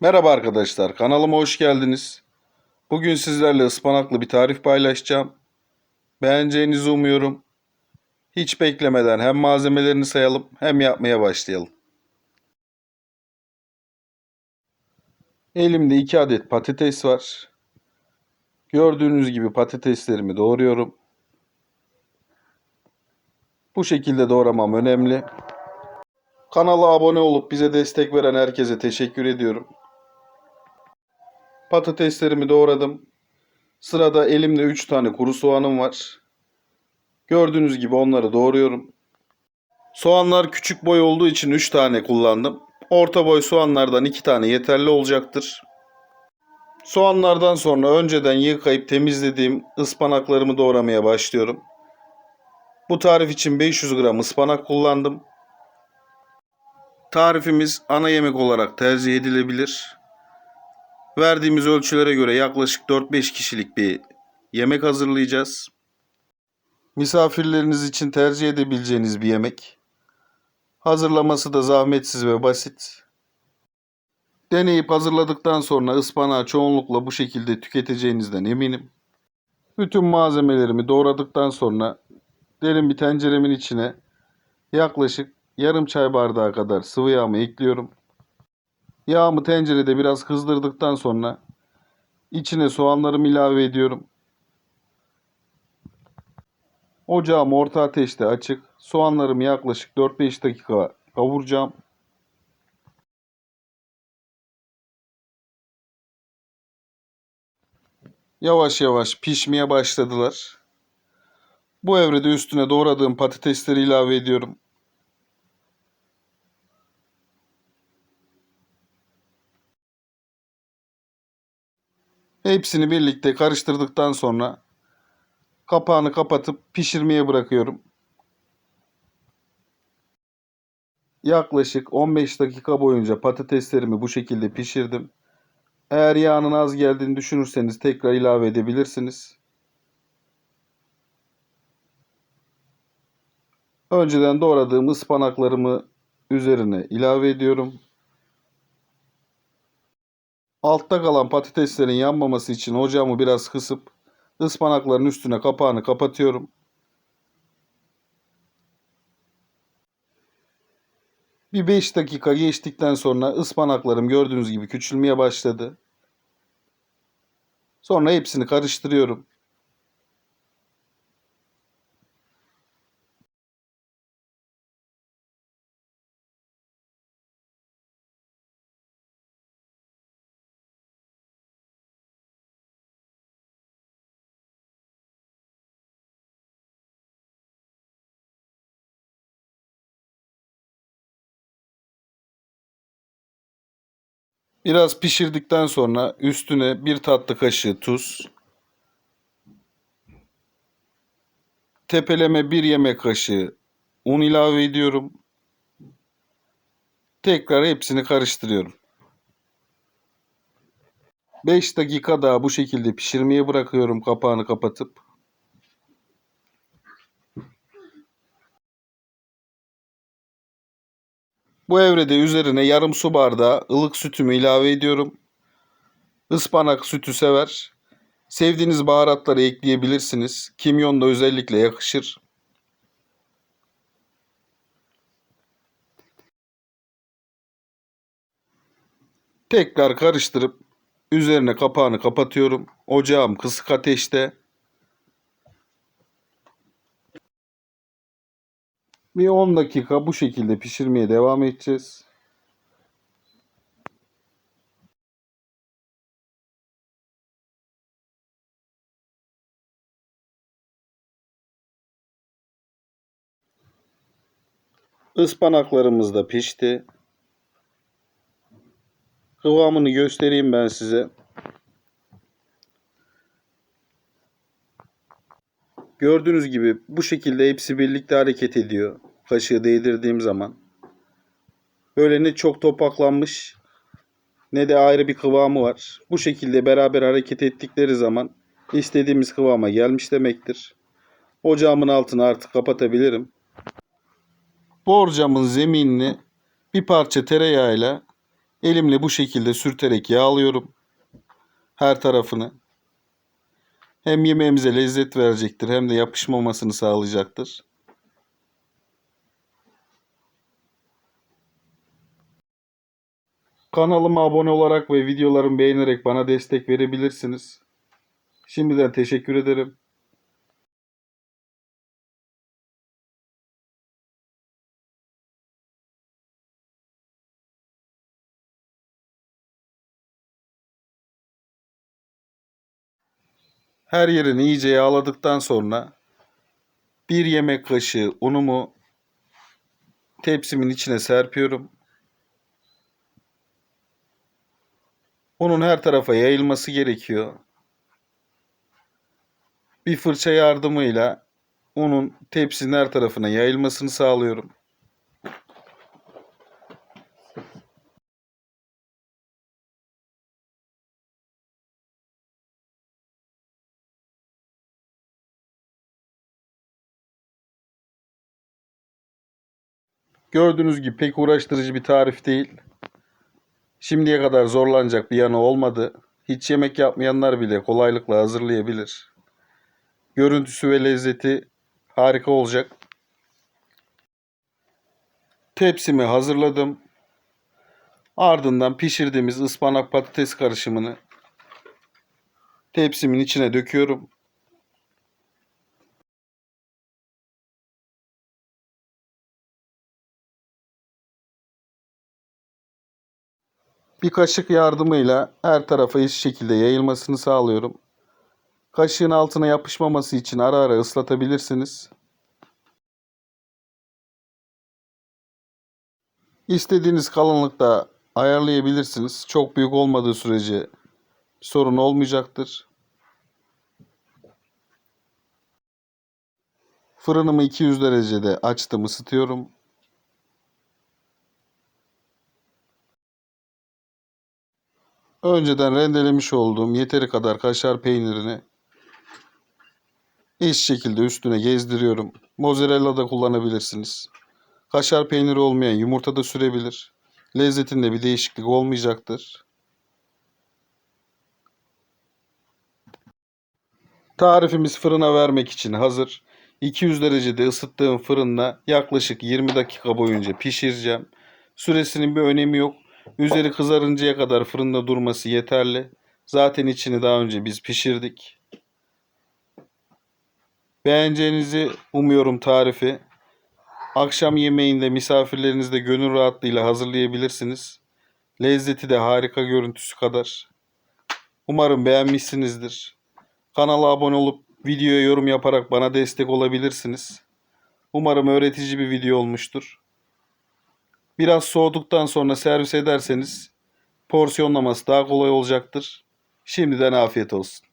Merhaba arkadaşlar, kanalıma hoş geldiniz. Bugün sizlerle ıspanaklı bir tarif paylaşacağım. Beğeneceğinizi umuyorum. Hiç beklemeden hem malzemelerini sayalım hem yapmaya başlayalım. Elimde 2 adet patates var. Gördüğünüz gibi patateslerimi doğruyorum. Bu şekilde doğramam önemli. Kanala abone olup bize destek veren herkese teşekkür ediyorum. Patateslerimi doğradım. Sırada elimde 3 tane kuru soğanım var. Gördüğünüz gibi onları doğruyorum. Soğanlar küçük boy olduğu için 3 tane kullandım. Orta boy soğanlardan 2 tane yeterli olacaktır. Soğanlardan sonra önceden yıkayıp temizlediğim ıspanaklarımı doğramaya başlıyorum. Bu tarif için 500 gram ıspanak kullandım. Tarifimiz ana yemek olarak tercih edilebilir. Verdiğimiz ölçülere göre yaklaşık 4-5 kişilik bir yemek hazırlayacağız. Misafirleriniz için tercih edebileceğiniz bir yemek. Hazırlaması da zahmetsiz ve basit. Deneyip hazırladıktan sonra ıspanağı çoğunlukla bu şekilde tüketeceğinizden eminim. Bütün malzemelerimi doğradıktan sonra derin bir tenceremin içine yaklaşık yarım çay bardağı kadar sıvı yağımı ekliyorum. Yağımı tencerede biraz kızdırdıktan sonra içine soğanlarımı ilave ediyorum. Ocağım orta ateşte açık. Soğanlarımı yaklaşık 4-5 dakika kavuracağım. Yavaş yavaş pişmeye başladılar. Bu evrede üstüne doğradığım patatesleri ilave ediyorum. Hepsini birlikte karıştırdıktan sonra kapağını kapatıp pişirmeye bırakıyorum. Yaklaşık 15 dakika boyunca patateslerimi bu şekilde pişirdim. Eğer yağının az geldiğini düşünürseniz tekrar ilave edebilirsiniz. Önceden doğradığım ıspanaklarımı üzerine ilave ediyorum. Altta kalan patateslerin yanmaması için ocağımı biraz kısıp ıspanakların üstüne kapağını kapatıyorum. Bir 5 dakika geçtikten sonra ıspanaklarım gördüğünüz gibi küçülmeye başladı. Sonra hepsini karıştırıyorum. Biraz pişirdikten sonra üstüne bir tatlı kaşığı tuz, tepeleme bir yemek kaşığı un ilave ediyorum. Tekrar hepsini karıştırıyorum. 5 dakika daha bu şekilde pişirmeye bırakıyorum kapağını kapatıp. Bu evrede üzerine yarım su bardağı ılık sütümü ilave ediyorum. Ispanak sütü sever. Sevdiğiniz baharatları ekleyebilirsiniz. Kimyon da özellikle yakışır. Tekrar karıştırıp üzerine kapağını kapatıyorum. Ocağım kısık ateşte. Bir 10 dakika bu şekilde pişirmeye devam edeceğiz. Ispanaklarımız da pişti. Kıvamını göstereyim ben size. Gördüğünüz gibi bu şekilde hepsi birlikte hareket ediyor. Kaşığı değdirdiğim zaman. Böyle ne çok topaklanmış ne de ayrı bir kıvamı var. Bu şekilde beraber hareket ettikleri zaman istediğimiz kıvama gelmiş demektir. Ocağımın altını artık kapatabilirim. Borcamın zeminini bir parça tereyağıyla Elimle bu şekilde sürterek yağlıyorum. Her tarafını. Hem yemeğimize lezzet verecektir hem de yapışmamasını sağlayacaktır. Kanalıma abone olarak ve videolarımı beğenerek bana destek verebilirsiniz. Şimdiden teşekkür ederim. Her yerini iyice yağladıktan sonra bir yemek kaşığı unumu tepsimin içine serpiyorum. Unun her tarafa yayılması gerekiyor. Bir fırça yardımıyla unun tepsinin her tarafına yayılmasını sağlıyorum. Gördüğünüz gibi pek uğraştırıcı bir tarif değil. Şimdiye kadar zorlanacak bir yanı olmadı. Hiç yemek yapmayanlar bile kolaylıkla hazırlayabilir. Görüntüsü ve lezzeti harika olacak. Tepsimi hazırladım. Ardından pişirdiğimiz ıspanak patates karışımını tepsimin içine döküyorum. Bir kaşık yardımıyla her tarafa eşit şekilde yayılmasını sağlıyorum. Kaşığın altına yapışmaması için ara ara ıslatabilirsiniz. İstediğiniz kalınlıkta ayarlayabilirsiniz. Çok büyük olmadığı sürece sorun olmayacaktır. Fırınımı 200 derecede açtım, ısıtıyorum. Önceden rendelemiş olduğum yeteri kadar kaşar peynirini eşit şekilde üstüne gezdiriyorum. Mozzarella da kullanabilirsiniz. Kaşar peyniri olmayan yumurta da sürebilir. Lezzetinde bir değişiklik olmayacaktır. Tarifimiz fırına vermek için hazır. 200 derecede ısıttığım fırında yaklaşık 20 dakika boyunca pişireceğim. Süresinin bir önemi yok. Üzeri kızarıncaya kadar fırında durması yeterli. Zaten içini daha önce biz pişirdik. Beğeneceğinizi umuyorum tarifi. Akşam yemeğinde misafirlerinizle gönül rahatlığıyla hazırlayabilirsiniz. Lezzeti de harika görüntüsü kadar. Umarım beğenmişsinizdir. Kanala abone olup videoya yorum yaparak bana destek olabilirsiniz. Umarım öğretici bir video olmuştur. Biraz soğuduktan sonra servis ederseniz porsiyonlaması daha kolay olacaktır. Şimdiden afiyet olsun.